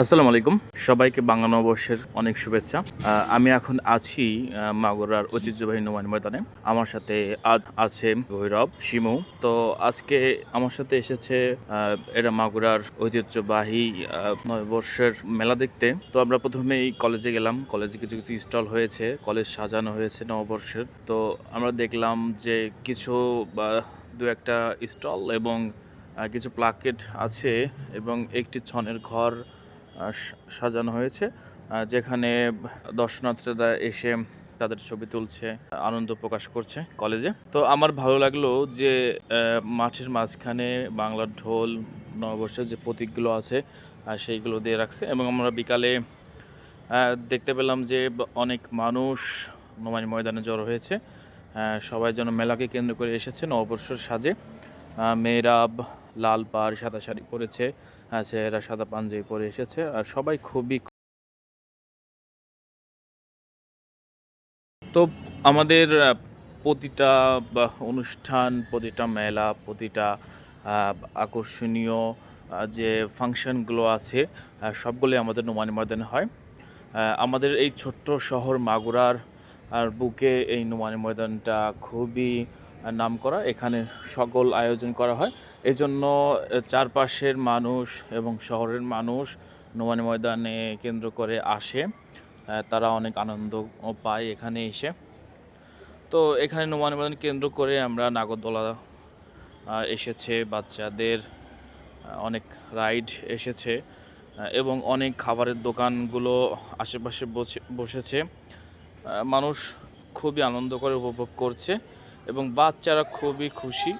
আসসালামু আলাইকুম। সবাইকে বাংলা নববর্ষের অনেক শুভেচ্ছা। আমি এখন আছি মাগুরার ঐতিহ্যবাহী নোমান ময়দানে। আমার সাথে আছে ভৈরব, শিমু। তো আজকে আমার সাথে এসেছে এরা মাগুরার ঐতিহ্যবাহী নববর্ষের মেলা দেখতে। তো আমরা প্রথমেই কলেজে গেলাম। কলেজে কিছু কিছু স্টল হয়েছে। কলেজ সাজানো হয়েছে নববর্ষের। তো আমরা দেখলাম যে কিছু দু একটা স্টল এবং কিছু প্লাকেট আছে এবং একটি ছনের ঘর সাজানো হয়েছে যেখানে দর্শনার্থীরা এসে তাদের ছবি তুলছে, আনন্দ প্রকাশ করছে কলেজে। তো আমার ভালো লাগল যে মাঠের মাঝখানে বাংলার ঢোল, নববর্ষের যে প্রতীকগুলো আছে সেইগুলো দিয়ে রাখছে এবং আমরা বিকালে দেখতে পেলাম যে অনেক মানুষ নোমানি ময়দানে জড়ো হয়েছে সবাই যেন মেলাকে কেন্দ্র করে এসেছে নববর্ষের সাজে। মেয়েরা লাল পাড় সাদা শাড়ি পরেছে আহ, ছেলেরা সাদা পাঞ্জাবি পরে এসেছে আর সবাই খুবই তো আমাদের প্রতিটা অনুষ্ঠান প্রতিটা মেলা প্রতিটা আকর্ষণীয় যে ফাংশনগুলো আছে আহ, সবগুলোই আমাদের নোমানি ময়দানে হয়। আমাদের এই ছোট্ট শহর মাগুরার আর বুকে এই নোমানি ময়দানটা খুবই নাম করা এখানে সকল আয়োজন করা হয়। এজন্য চারপাশের মানুষ এবং শহরের মানুষ নোমানি ময়দানে কেন্দ্র করে আসে। তারা অনেক আনন্দ পায় এখানে এসে। তো, এখানে নোমানি ময়দান কেন্দ্র করে আমরা নাগরদোলা এসেছে, বাচ্চাদের অনেক রাইড এসেছে এবং অনেক খাবারের দোকানগুলো আশেপাশে বসে- বসেছে। মানুষ খুবই আনন্দ করে উপভোগ করছে। এবং বাচ্চারা খুবই খুশি